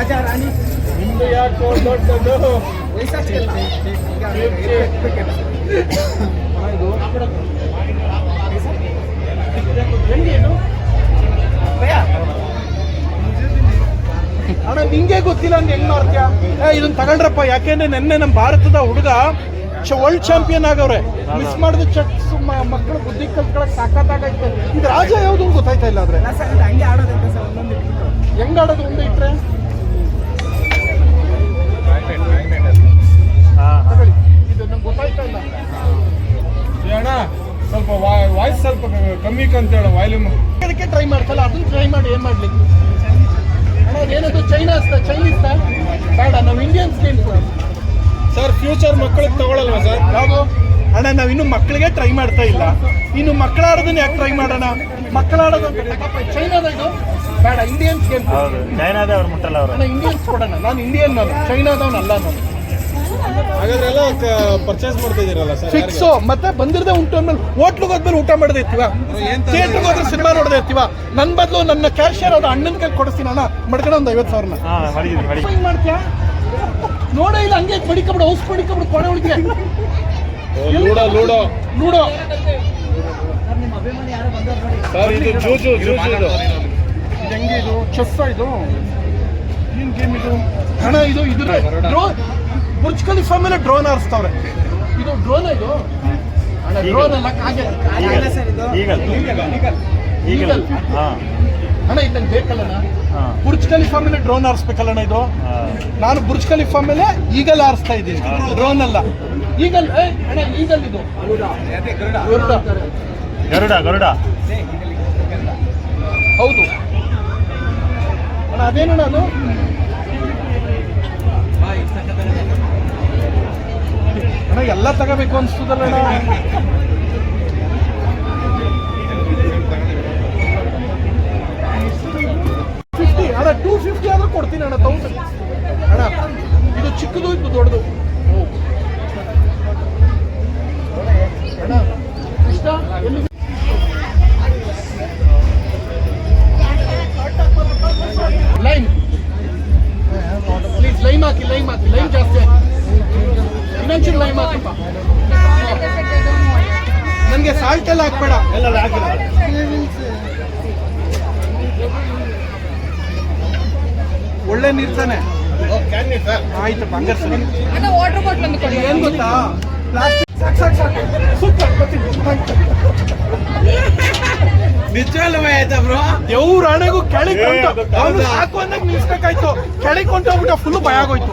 ರಾಜ ರಾಣಿ. ನಿಮ್ದು ಯಾಕೋ ದೊಡ್ಡದು ವಯಸ್ಸಾಗ್ತಿಲ್ಲ ಅಣ್ಣ ನಿಂಗೆ ಗೊತ್ತಿಲ್ಲ ಅಂದ್ರೆ ಹೆಂಗ್ ಮಾಡ್ತೀಯ? ಇದನ್ನ ತಗೊಂಡ್ರಪ್ಪ ಯಾಕೆಂದ್ರೆ ನಿನ್ನೆ ನಮ್ಮ ಭಾರತದ ಹುಡುಗ ವರ್ಲ್ಡ್ ಚಾಂಪಿಯನ್ ಆಗವ್ರೆ. ಮಿಸ್ ಮಾಡಿದ ಚೆಕ್ಸ್ ಮಕ್ಕಳು ಬುದ್ಧಿ ಕಲ್ತ್ಕೊಳಕ್ ಸಾಕಾಗೈತೆ ಇದು ರಾಜ ಯಾವ್ದು ಗೊತ್ತಾಯ್ತಾ ಇಲ್ಲ ಆದ್ರೆ? ಹಂಗೆ ಇಟ್ಬಿಟ್ಟು. ಹೆಂಗ್ ಆಡೋದು ಇಟ್ರೆ? ತಗೊಳ್ಳಿ. ಇದು ನಂಗೆ ಗೊತ್ತಾಯ್ತಾ ಇಲ್ಲ. ಅಣ್ಣ ಸ್ವಲ್ಪ ವಾಯ್ಸ್ ಸ್ವಲ್ಪ ಕಮ್ಮಿ ಕಂತೇಳ ವಾಲ್ಯೂಮ್ ಅದಕ್ಕೆ ಟ್ರೈ ಮಾಡ್ತಲ್ಲ ಅದನ್ನ ಟ್ರೈ ಮಾಡಿ ಏನು ಮಾಡ್ಲಿ? ಅಣ್ಣ ಅದೇನದು ಚೈನಾ ಚೈನೀಸ್ ಬೇಡ ನಾವು ಇಂಡಿಯನ್ ಸ್ಕೀಮ್ ಸರ್ ಫ್ಯೂಚರ್ ಮಕ್ಕಳಿಗೆ ತಗೊಳಲ್ವಾ ಸರ್ ಯಾವುದು? ಅಣ್ಣ ನಾವು ಇನ್ನು ಮಕ್ಕಳಿಗೆ ಟ್ರೈ ಮಾಡ್ತಾ ಇಲ್ಲ. ಇನ್ನು ಮಕ್ಕಳಾಡೋದನ್ನ ಯಾಕೆ ಟ್ರೈ ಮಾಡೋಣ? ಮಕ್ಕಳಾಡೋದು ಅಂತ. ಚೈನಾದ ಇದು? ಬೇಡ ಇಂಡಿಯನ್ಸ್ ಗೇಮ್ ಹೌದು ಚೈನಾದ ಅವ್ರು ಮುಟ್ಟಲ್ಲ ಅವರು. ಅಣ್ಣ ಇಂಡಿಯನ್ಸ್ ಕೊಡೋಣ. ನಾನು ಇಂಡಿಯನ್ ನಾನು ಚೈನಾದವನಲ್ಲ ನಾನು. ಪರ್ಚೇಸ್ ಮಾಡ್ತಾ ಇದೀರಲ್ಲ ಸರ್ ಫಿಕ್ಸು ಮತ್ತೆ ಬಂದಿರದೆ ಉಂಟು ಅಂದ್ಮೇಲೆ ಹೋಟ್ಲಿಗೆ ಹೋದ್ಮೇಲೆ ಊಟ ಮಾಡದೆ ಇರ್ತೀವ? ಥಿಯೇಟ್ರಿಗೆ ಹೋದ್ರೆ ಸಿನಿಮಾ ನೋಡದೆ ಇರ್ತೀವ? ನನ್ನ ಬದಲು ನನ್ನ ಕ್ಯಾಶಿಯರ್ ಅದು ಅಣ್ಣನ ಕೈ ಕೊಡಿಸ್ತೀನಿ ಅಣ್ಣ. ಮಡ್ಕಣ ಒಂದು ಐವತ್ತು ಸಾವಿರನ. ಹೆಂಗ್ ಮಾಡ್ತೀಯಾ? ನೋಡೇ ಇಲ್ಲ ಹಂಗೆ ಬಡಿಕಬಿಡು ಔಸ್ ಬಡಿಕಬಿಡು ಕೊನೆ ಉಳಿಕೆ. Ludo ludo. ಲೂಡೋ. ಸರ್ ಇದು ಜೂಜು ಜೂಜು ಇದು. ಹೆಂಗೆ ಇದು? ಚೆಸ್ ಇದು? ಏನ್ ಗೇಮ್ ಇದು? ಹಣ ಇದು ಇದ್ರೆ ಬುರ್ಜ್ ಖಲೀಫಾ ಮೇಲೆ ಡ್ರೋನ್ ಹಾರಿಸ್ತಾವ್ರೆ. ಇದು ಡ್ರೋನ್ ಇದು? ಅಣ್ಣ ಡ್ರೋನ್ ಅಲ್ಲ ಕಾಗೆ ಅಣ್ಣ ಇದನ್ನ ಬೇಕಲ್ಲಣ್ಣ ಹಾ. ಬುರ್ಜ್ ಖಲೀಫಾ ಮೇಲೆ ಡ್ರೋನ್ ಹಾರಿಸ್ಬೇಕಲ್ಲಣ್ಣ ಇದು? ನಾನು ಬುರ್ಜ್ ಖಲೀಫಾ ಮೇಲೆ ಈಗಲ್ ಹಾರಿಸ್ತಾ ಇದ್ದೀನಿ. ಡ್ರೋನ್ ಅಲ್ಲ. ಈಗಲ್ ಅಣ್ಣ ಈಗಲ್ ಇದು. ಗರುಡ. ಗರುಡ? ಗರುಡ. ಹೌದು. ಅಣ್ಣ ಅದೇನಣ್ಣ ಅದು? ಅಣ್ಣ ಎಲ್ಲ ತಗೋಬೇಕು ಅನ್ಸ್ತದಲ್ಲ ನನಗೆ ಸಾಲ್ಟ್ ಎಲ್ಲ ಹಾಕ್ಬೇಡ ಒಳ್ಳೆ ನೀರ್ ತಾನೆ? ಆಯ್ತು ಕೊಡಿ. ಏನ್ ಗೊತ್ತಾ? ಪ್ಲಾಸ್ಟಿಕ್ ಸಾಕು ಸಾಕು ಸಾಕು. ಸೂಪರ್ ಬರ್ತೀನಿ. ನಿಜವಲ್ಲವೇ ಆಯ್ತಾ ಬ್ರೋ ದೇವ್ರ ಹಣೆಗೂ ಕೆಳಗೆ ಅವನು ಸಾಕು ಅಂದಾಗ ನಿಲ್ಸ್ಬೇಕಾಯ್ತು. ಕೆಳಗೆ ಕೊಂಟೋಗ್ಬಿಟ್ಟು ಫುಲ್ ಭಯ ಆಗೋಯ್ತು.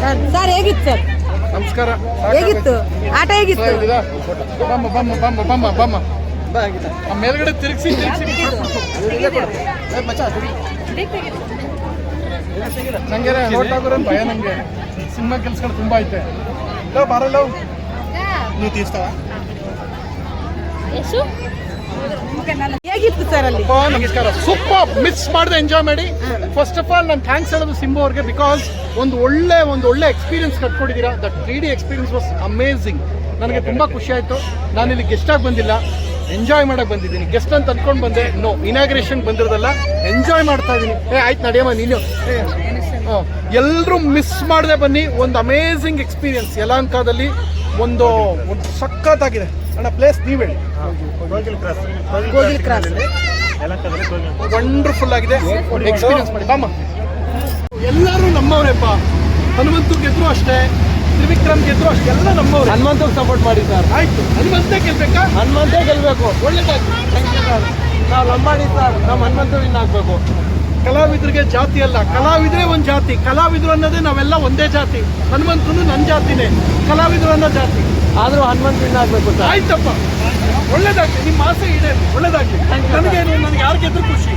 ಸರ್ ಸರ್ ಹೇಗಿತ್ತು ಸರ್? ನಮಸ್ಕಾರ. ಹೇಗಿತ್ತು? ಆಟ ಹೇಗಿತ್ತು? ಬಮ್ಮ ಬಮ್ಮ ಬಮ್ಮ ಬಮ್ಮ ಬಮ್ಮ. ಆ ಮೇಲ್ಗಡೆ ತಿರುಗಿಸಿ ತಿರುಗಿಸಿ. ನಂಗೆ ಆಗೋರ ಭಯ ನಂಗೆ. ಸಿನಿಮಾ ಕೆಲ್ಸಗಳು ತುಂಬಾ ಐತೆ. ಬಾರಲ್ಲ ಬರಲ್ಲ ನೀವು ತೀರ್ಸ್ತಾವ ಎಷ್ಟು ಹೇಗಿತ್ತು ಸರ್ ಅಲ್ಲಿ? ನಮಸ್ಕಾರ. ಸೂಪರ್ ಮಿಸ್ ಮಾಡದೆ ಎಂಜಾಯ್ ಮಾಡಿ. ಫಸ್ಟ್ ಆಫ್ ಆಲ್ ನಾನು ಥ್ಯಾಂಕ್ಸ್ ಹೇಳೋದು ಸಿಂಬು ಅವ್ರಿಗೆ ಬಿಕಾಸ್ ಒಂದು ಒಳ್ಳೆ ಒಂದು ಒಳ್ಳೆ experience ಕಟ್ಕೊಂಡಿದ್ದೀರಾ. That three D experience was amazing ನನಗೆ ತುಂಬ ಖುಷಿ ಆಯಿತು. ನಾನು ಇಲ್ಲಿ ಗೆಸ್ಟ್ ಆಗಿ ಬಂದಿಲ್ಲ. ಎಂಜಾಯ್ ಮಾಡೋಕೆ ಬಂದಿದ್ದೀನಿ. ಗೆಸ್ಟ್ ಅಂತ ಅನ್ಕೊಂಡು ಬಂದೆ. No inauguration ಬಂದಿರೋದಲ್ಲ. ಎಂಜಾಯ್ ಮಾಡ್ತಾ ಇದ್ದೀನಿ ಏ ಆಯ್ತು ನಡೆಯಮ್ಮ ನೀನು. ಎಲ್ಲರೂ ಮಿಸ್ ಮಾಡದೆ ಬನ್ನಿ. ಒಂದು ಅಮೇಝಿಂಗ್ ಎಕ್ಸ್ಪೀರಿಯನ್ಸ್ ಯಲಹಂಕದಲ್ಲಿ. ಒಂದು ಒಂದು ಸಖತ್ತಾಗಿದೆ. ಅಣ್ಣ ಪ್ಲೇಸ್ ನೀವು ಹೇಳಿ. ಗೋಗಿಲ್ ಕ್ರಾಸ್ ವಂಡರ್ಫುಲ್ ಆಗಿದೆ. ಎಕ್ಸ್ಪೀರಿಯನ್ಸ್ ಮಾಡಿ. ಬಾಮ್ಮ. ಎಲ್ಲರೂ ನಮ್ಮವರೇಪ್ಪ. ಹನುಮಂತು ಗೆದ್ರು ಅಷ್ಟೇ ತ್ರಿವಿಕ್ರಮ್ ಗೆದ್ರು ಅಷ್ಟೇ ಎಲ್ಲ ನಮ್ಮವ್ರು. ಹನುಮಂತ ಸಪೋರ್ಟ್ ಮಾಡಿ ಸರ್. ಆಯ್ತು. ಹನುಮಂತೇ ಗೆಲ್ಬೇಕಾ? ಹನುಮಂತೇ ಗೆಲ್ಬೇಕು. ಒಳ್ಳೇದಾಗಿ ನಾವು ಲಂಬಾಡಿ ಸರ್. ನಮ್ಮ ಹನುಮಂತ ವಿನ್ ಆಗ್ಬೇಕು. ಕಲಾವಿದರಿಗೆ ಜಾತಿ ಅಲ್ಲ. ಕಲಾವಿದ್ರೆ ಒಂದು ಜಾತಿ. ಕಲಾವಿದರು ಅನ್ನೋದೇ ನಾವೆಲ್ಲ ಒಂದೇ ಜಾತಿ. ಹನುಮಂತನು ನನ್ನ ಜಾತಿನೇ. ಕಲಾವಿದರು ಅನ್ನೋ ಜಾತಿ. ಆದ್ರೂ ಹನುಮಂತ ವಿನ್ ಆಗ್ಬೇಕು ಸರ್. ಆಯ್ತಪ್ಪ. ಒಳ್ಳೇದಾಗ್ಲಿ ನಿಮ್ಮ ಆಸೆ ಇದೆ. ಒಳ್ಳೇದಾಗ್ಲಿ. ನನಗೆ ನನಗೆ ಯಾರು ಗೆದ್ರು ಖುಷಿ.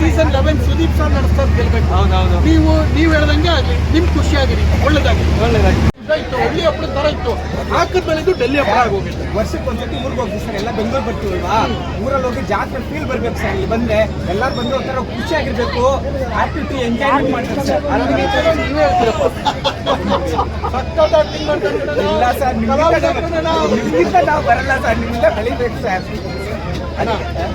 ಸೀಸನ್ ಲೆವೆನ್ ಸುದೀಪ್ ಸರ್ ನಡೆಸ್ತಾ ಗೆಲ್ಬೇಕು ಹೌದೌದು. ನೀವು ನೀವು ಹೇಳ್ದಂಗೆ ಆಗಲಿ. ನಿಮ್ಗೆ ಖುಷಿಯಾಗಿರಿ ಆಗಿರಿ. ಒಳ್ಳೇದಾಗಿ ಇತ್ತು ಹಳ್ಳಿ ಹಪ್ಪಳ ತರ ಇತ್ತು. ಹಾಕದ ಬೆಳೆದು ಡೆಲ್ಲಿ ಹಪ್ಪಳ ಆಗೋಗಿತ್ತು. ವರ್ಷಕ್ಕೆ ಒಂದ್ಸತಿ ಊರಿಗೆ ಹೋಗ್ತೀವಿ ಸರ್ ಎಲ್ಲ ಬೆಂಗಳೂರು ಬರ್ತೀವಲ್ವಾ? ಊರಲ್ಲಿ ಹೋಗಿ ಜಾತ್ರೆ ಫೀಲ್ ಬರ್ಬೇಕು ಸರ್ ಇಲ್ಲಿ ಬಂದ್ರೆ. ಎಲ್ಲರೂ ಬಂದು ಒಂಥರ ಖುಷಿಯಾಗಿರ್ಬೇಕು. ಆಕ್ಟಿವಿಟಿ ಎಂಜಾಯ್ಮೆಂಟ್ ಮಾಡ್ತಾರೆ ಸರ್. ಇಲ್ಲ ಸರ್. ನಿಮ್ಗಿಂತ ನಾವು ಬರಲ್ಲ ಸರ್ ನಿಮ್ಮಿಂದ ಕಲಿಬೇಕು ಸರ್.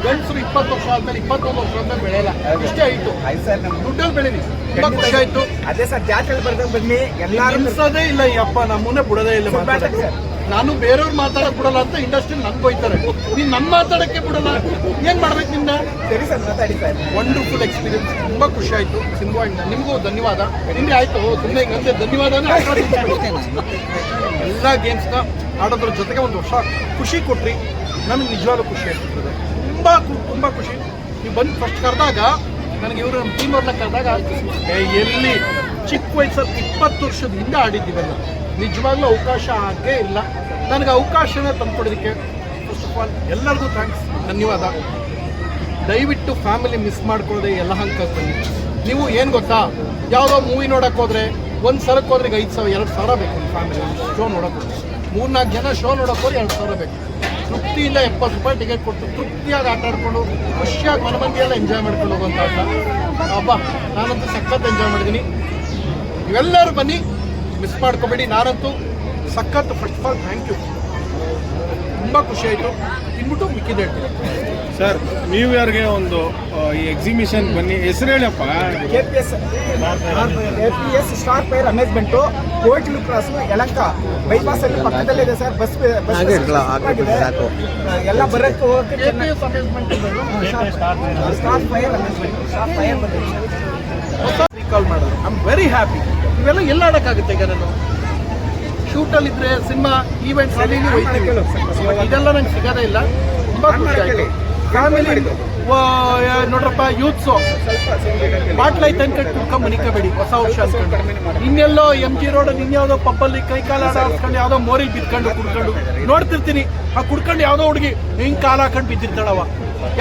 ಗಂಡಸರು ಇಪ್ಪತ್ತು ವರ್ಷ ಆದ್ಮೇಲೆ ಇಪ್ಪತ್ತೊಂದು ವರ್ಷ ಅಂತ ಬೆಳೆಯಲ್ಲ. ಇಷ್ಟೇ ಆಯ್ತು. ಆಯ್ತು ಸರ್ ನಮ್ಗೆ ದುಡ್ಡಲ್ಲಿ ಬೆಳೀನಿ ತುಂಬಾ ಖುಷಿ ಆಯ್ತು. ಅದೇ ಸರ್ ಜಾತ್ರೆ ಬರ್ದಾಗ ಬನ್ನಿ. ಎಲ್ಲರೂ ನಿಲ್ಸೋದೇ ಇಲ್ಲ ಈ ಅಪ್ಪ ನಮ್ಮನ್ನೇ ಬಿಡೋದೇ ಇಲ್ಲ ಮಾತಾಡಕ್ಕೆ ನಾನು ಬೇರೆಯವ್ರು ಮಾತಾಡಕ್ ಬಿಡಲ್ಲ ಅಂತ ಇಂಡಸ್ಟ್ರಿ ನನ್ ಬೈತಾರೆ. ನೀನ್ ನನ್ ಮಾತಾಡಕ್ಕೆ ಬಿಡಲ್ಲ. ಏನ್ ಮಾಡ್ಬೇಕು ನಿನ್ನ ಸರಿ ಸರ್ ಮಾತಾಡಿ ಸರ್. ವಂಡರ್ಫುಲ್ ಎಕ್ಸ್ಪೀರಿಯನ್ಸ್ ತುಂಬಾ ಖುಷಿ ಆಯ್ತು. ಸಿನಿಮಾ ಇಂದ ನಿಮಗೂ ಧನ್ಯವಾದ. ನಿಮ್ಗೆ ಆಯ್ತು. ಸುಮ್ಮನೆ ಹಿಂಗಂತೆ ಧನ್ಯವಾದನೇ. ಎಲ್ಲ ಗೇಮ್ಸ್ನ ಆಡೋದ್ರ ಜೊತೆಗೆ ಒಂದು ವರ್ಷ ಖುಷಿ ಕೊಟ್ರಿ. ನನಗೆ ನಿಜವಾಗ್ಲೂ ಖುಷಿ ಆಯ್ತು ತುಂಬ ತುಂಬಾ ಖುಷಿ. ನೀವು ಬಂದು ಫಸ್ಟ್ ಕರೆದಾಗ ನನಗೆ ಇವರು ನಮ್ಮ ಟೀಮ್ ಅವ್ರನ್ನ ಕರೆದಾಗ ಎಲ್ಲಿ? ಚಿಕ್ಕ ವಯಸ್ಸಲ್ಲಿ ಇಪ್ಪತ್ತು ವರ್ಷದ ಹಿಂದೆ ಆಡಿದ್ದೀವಲ್ಲ ನಿಜವಾಗ್ಲೂ ಅವಕಾಶ ಆಗೇ ಇಲ್ಲ. ನನಗೆ ಅವಕಾಶನ ತಂದ್ಕೊಡೋದಕ್ಕೆ ಫಸ್ಟ್ ಆಫ್ ಆಲ್ ಎಲ್ಲರಿಗೂ ಥ್ಯಾಂಕ್ಸ್ ಧನ್ಯವಾದ. ದಯವಿಟ್ಟು ಫ್ಯಾಮಿಲಿ ಮಿಸ್ ಮಾಡ್ಕೊಳ್ಳದೆ ಎಲ್ಲ ಹಂಗೆ ಬನ್ನಿ. ನೀವು ಏನು ಗೊತ್ತಾ? ಯಾವುದೋ ಮೂವಿ ನೋಡಕ್ಕೆ ಹೋದ್ರೆ ಒಂದು ಸಲಕ್ಕೆ ಹೋದ್ರೆ ಈಗ ಐದು ಸಾವಿರ, ಎರಡು ಸಾವಿರ ಬೇಕು ಫ್ಯಾಮಿಲಿ ಶೋ ನೋಡಕ್ಕೆ ಹೋದ್ರೆ. ಮೂರ್ನಾಲ್ಕು ಜನ ಶೋ ನೋಡಕ್ಕೆ ಹೋದ್ರೆ ಎರಡು ಸಾವಿರ ಬೇಕು. ತೃಪ್ತಿಯಿಂದ ಎಪ್ಪತ್ತು ರೂಪಾಯಿ ಟಿಕೆಟ್ ಕೊಟ್ಟು ತೃಪ್ತಿಯಾಗಿ ಆಟ ಆಡ್ಕೊಂಡು ಖುಷಿಯಾಗಿ ಮನಮಂದಿ ಎಲ್ಲ ಎಂಜಾಯ್ ಮಾಡ್ಕೊಂಡು ಹೋಗುವಂಥ ಆಟ. ಹಬ್ಬ ನಾನಂತೂ ಸಖತ್ ಎಂಜಾಯ್ ಮಾಡಿದ್ದೀನಿ. ಇವೆಲ್ಲರೂ ಬನ್ನಿ ಮಿಸ್ ಮಾಡ್ಕೋಬೇಡಿ. ನಾನಂತೂ ಸಖತ್ first of all thank you ತುಂಬ ಖುಷಿ ಆಯಿತು. ತಿನ್ಬಿಟ್ಟು ಹೇಳ್ತೀನಿ. ಸರ್ ನ್ಯೂ ಇಯರ್ಗೆ ಒಂದು ಈ ಎಕ್ಸಿಬಿಷನ್ ಬನ್ನಿ. ಹೆಸರು ಹೇಳಪ್ಪ. K P S K P S star fair amusement Kogilu cross Yelahanka bypass ಅಲ್ಲಿ ಪಕ್ಕದಲ್ಲಿದೆ ಸರ್. Bus bus. ಎಲ್ಲ ಬರಕ್ಕೆ ಹೋಗಕ್ಕೆ ಸ್ಟಾರ್ ಫೈರ್ ಅಮೇಜ್ಮೆಂಟ್ ಸ್ಟಾರ್ ಹೊಸ ರೀಕಾಲ್ ಮಾಡೋದು. ಐ ಆಮ್ ವೆರಿ ಹ್ಯಾಪಿ ಇವೆಲ್ಲ ಎಲ್ಲ ಆಡೋಕ್ಕಾಗುತ್ತೆ ಈಗ ನಾನು? ಶೂಟಲ್ಲಿ ಇದ್ರೆ ಸಿನಿಮಾ ಈವೆಂಟ್ಸ್ ಅಲ್ಲಿ ಇದೆಲ್ಲ ನಂಗೆ ಸಿಗೋದೇ ಇಲ್ಲ. ತುಂಬ ಖುಷಿ ಆಯಿತು. ಫ್ಯಾಮಿಲಿ ನೋಡ್ರಪ್ಪ ಯೂತ್ಸು ಬಾಟ್ಲೈ ತನಕ ಕುಡ್ಕೊಂಡ್ ಮನಿಕಬೇಡಿ. ಹೊಸ ವರ್ಷ ಅನ್ಕೊಂಡು ಇನ್ನೆಲ್ಲೋ ಎಂ ಜಿ ರೋಡ್ ಇನ್ಯಾವುದೋ ಪಬ್ಬಲ್ಲಿ ಕೈ ಕಾಲ ಆಡ್ಸ್ಕೊಂಡು ಯಾವುದೋ ಮೋರಿ ಬಿದ್ಕೊಂಡು ಕುಡ್ಕೊಂಡು. ನೋಡ್ತಿರ್ತೀನಿ. ಆ ಕುಡ್ಕೊಂಡು ಯಾವುದೋ ಹುಡುಗಿ ಹಿಂಗ್ ಕಾಲ ಹಾಕೊಂಡು ಬಿದ್ದಿರ್ತಾಳವ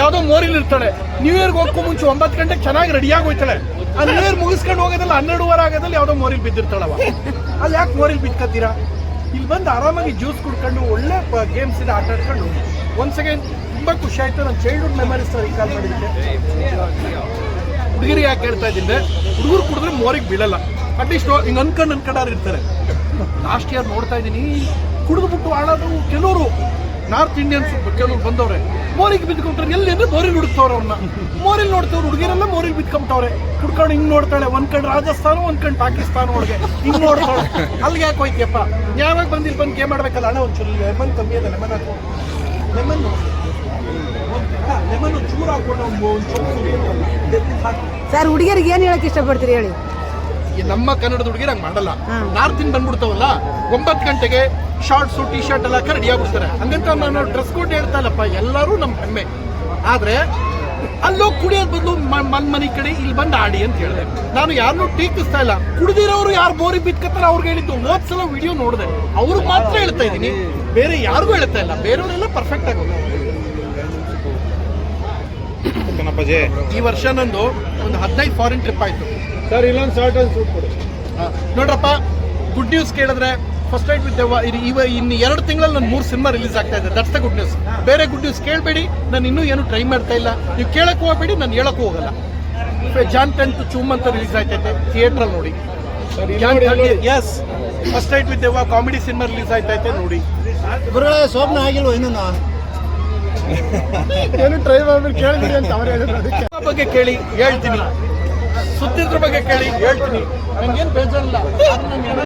ಯಾವುದೋ ಮೋರಿಲಿ ಇರ್ತಾಳೆ. ನ್ಯೂ ಇಯರ್ಗೆ ಹೋಗಕ್ಕೂ ಮುಂಚೆ ಒಂಬತ್ತು ಗಂಟೆಗೆ ಚೆನ್ನಾಗಿ ರೆಡಿಯಾಗಿ ಹೋಯ್ತಾಳೆ. ಆ ನ್ಯೂ ಇಯರ್ ಮುಗಿಸ್ಕೊಂಡು ಹೋಗೋದಲ್ಲ ಹನ್ನೆರಡುವರೆ ಆಗೋದಲ್ಲಿ ಯಾವುದೋ ಮೋರಿಲಿ ಬಿದ್ದಿರ್ತಾಳವ ಅಲ್ಲಿ ಯಾಕೆ ಮೋರಿಲಿ ಬಿದ್ಕೋತೀರಾ ಇಲ್ಲಿ ಬಂದು ಆರಾಮಾಗಿ ಜ್ಯೂಸ್ ಕುಡ್ಕೊಂಡು ಒಳ್ಳೆ ಗೇಮ್ಸ್ ಇದೆ ಆಟ ಆಡ್ಕೊಂಡು ಒಂದು ಸೆಕೆಂಡ್ ತುಂಬಾ ಖುಷಿ ಆಯ್ತು. ನನ್ನ ಚೈಲ್ಡ್ಹುಡ್ ಮೆಮರೀಸ್ ಕಾಲ್ ಮಾಡಿದ್ದಕ್ಕೆ ಹುಡುಗಿರಿಗೆ ಯಾಕೆ ಹೇಳ್ತಾ ಇದ್ದೀನಿ, ಹುಡುಗರು ಕುಡಿದ್ರೆ ಮೋರಿಗೆ ಬೀಳಲ್ಲ. ಅಟ್ಲೀಸ್ಟ್ ಹಿಂಗೆ ಅನ್ಕೊಂಡು ಅನ್ಕೊಂಡಾರು ಇರ್ತಾರೆ. ಲಾಸ್ಟ್ ಇಯರ್ ನೋಡ್ತಾ ಇದ್ದೀನಿ, ಕುಡಿದ್ಬಿಟ್ಟು ಆಡೋದು ಕೆಲವರು ನಾರ್ತ್ ಇಂಡಿಯನ್ಸ್ ಕೆಲವರು ಬಂದವ್ರೆ, ಮೋರಿಗೆ ಬಿದ್ಕೊಂಡ್ರೆ ಎಲ್ಲಿ ಅಂದ್ರೆ ಮೋರಿಗೆ ಹುಡುಕ್ತವ್ರೆ ಅವ್ರನ್ನ ಮೋರಿಲ್ ನೋಡ್ತವ್ರು ಹುಡುಗಿರೆಲ್ಲ ಮೋರಿಗೆ ಬಿದ್ಕೊಂಬಿಟ್ಟವ್ರೆ. ಕುಡ್ಕೊಂಡು ಹಿಂಗೆ ನೋಡ್ತಾಳೆ, ಒಂದ್ ಕಡೆ ರಾಜಸ್ಥಾನ, ಒಂದ್ ಕಡೆ ಪಾಕಿಸ್ತಾನ ಒಳಗೆ. ಹಿಂಗೆ ನೋಡ್ತಾಳೆ. ಅಲ್ಲಿಗೆ ಯಾಕೆ ಹೋಯ್ತಿಯಪ್ಪ? ಯಾವಾಗ ಬಂದಿಲ್ಲಿ ಬಂದು ಗೇಮ್ ಮಾಡ್ಬೇಕಲ್ಲ ಹಣ ಒಂಚೂರು, ಲೆಮನ್ ಕಮ್ಮಿ ಅದ ಲೆಮನ್ ಹಾಕು. ಲೆಮನ್ ಲೆಮನ್ ಚೂರು ಹಾಕೊಂಡು ಒಂದು ಒಂಚೂರು ಹಾಕು ಸರ್ ಹುಡುಗಿಯರಿಗೆ ಏನ್ ಹೇಳಕ್ ಇಷ್ಟಪಡ್ತೀರಿ ಹೇಳಿ? ನಮ್ಮ ಕನ್ನಡದ ಹುಡುಗಿರು ಹಂಗೆ ಮಾಡಲ್ಲ. ನಾರ್ತ್ ಇಂದ ಬಂದ್ಬಿಡ್ತಾವಲ್ಲ ಒಂಬತ್ತು ಗಂಟೆಗೆ ಶಾರ್ಟ್ಸು ಟಿ ಶರ್ಟ್ ಎಲ್ಲ ರೆಡಿ ಆಗ್ಬಿಡ್ತಾರೆ. ಹಂಗಂತ ನಾನು ಡ್ರೆಸ್ ಕೋಡ್ ಹೇಳ್ತಾ ಇಲ್ಲಪ್ಪ ಎಲ್ಲರೂ ನಮ್ಮ ಹೆಮ್ಮೆ. ಆದ್ರೆ ಅಲ್ಲೋಗಿ ಕುಡಿಯೋದ್ ಬದಲು ಮನ್ ಮನೆ ಕಡೆ ಇಲ್ಲಿ ಬಂದು ಆಡಿ ಅಂತ ಹೇಳಿದೆ. ನಾನು ಯಾರನ್ನೂ ಟೀಕಿಸ್ತಾ ಇಲ್ಲ. ಕುಡಿದಿರೋರು ಯಾರು ಬೋರಿ ಬಿತ್ಕತ್ತಾರ ಅವ್ರಿಗೆ ಹೇಳಿದ್ದು. ಹೋದ್ ಸಲ ವಿಡಿಯೋ ನೋಡಿದೆ. ಅವ್ರಿಗೆ ಮಾತ್ರ ಹೇಳ್ತಾ ಇದ್ದೀನಿ. ಬೇರೆ ಯಾರಿಗೂ ಹೇಳ್ತಾ ಇಲ್ಲ. ಬೇರೆಯವರೆಲ್ಲ ಪರ್ಫೆಕ್ಟ್ ಆಗಿ ಕನಪಜೆ ಈ ವರ್ಷ ನಂದು ಒಂದು ಹದಿನೈದು ಫಾರಿನ್ ಟ್ರಿಪ್ ಆಯ್ತು. ಸರ್ ಇಲ್ಲೊಂದು ಶಾರ್ಟ್ ಒಂದು ಸೂಟ್ ಕೊಡಿ. ನೋಡ್ರಪ್ಪ ಗುಡ್ ನ್ಯೂಸ್ ಕೇಳಿದ್ರೆ ಫಸ್ಟ್ ನೈಟ್ ವಿತ್ ದೆವ್ವ ಇದು ಇವ ಇನ್ನು ಎರಡು ತಿಂಗಳಲ್ಲಿ ನನ್ನ ಮೂರು ಸಿನಿಮಾ ರಿಲೀಸ್ ಆಗ್ತಾ ಇದೆ. ದಟ್ಸ್ ದ ಗುಡ್ ನ್ಯೂಸ್ ಬೇರೆ ಗುಡ್ ನ್ಯೂಸ್ ಕೇಳಬೇಡಿ ನಾನು ಇನ್ನೂ ಏನು ಟ್ರೈ ಮಾಡ್ತಾ ಇಲ್ಲ. ನೀವು ಕೇಳಕ್ಕೆ ಹೋಗಬೇಡಿ ನಾನು ಹೇಳಕ್ಕೆ ಹೋಗಲ್ಲ. ಜಾನ್ ಟೆಂತ್ ಚೂಮ್ ಅಂತ ರಿಲೀಸ್ ಆಯ್ತೈತೆ ಥಿಯೇಟ್ರಲ್ಲಿ ನೋಡಿ. ಎಸ್ ಫಸ್ಟ್ ನೈಟ್ ವಿತ್ ದೆವ್ವ ಕಾಮಿಡಿ ಸಿನಿಮಾ ರಿಲೀಸ್ ಆಯ್ತೈತೆ ನೋಡಿ. ಗುರುಗಳ ಶೋಭನ ಆಗಿಲ್ವ ಇನ್ನೂ? ಏನು ಟ್ರೈ ಮಾಡ್ಬಿಟ್ಟು ಕೇಳಿದೀನಿ ಅಂತ ಅವ್ರು ಹೇಳಿದ್ರು ಬಗ್ಗೆ ಕೇಳಿ, ಹೇಳ್ತೀನಿ. ಸುತ್ತಿದ್ರ ಬಗ್ಗೆ ಕೇಳಿ, ಹೇಳ್ತೀನಿ. ನಂಗೇನು ಬೇಜಾರಿಲ್ಲ.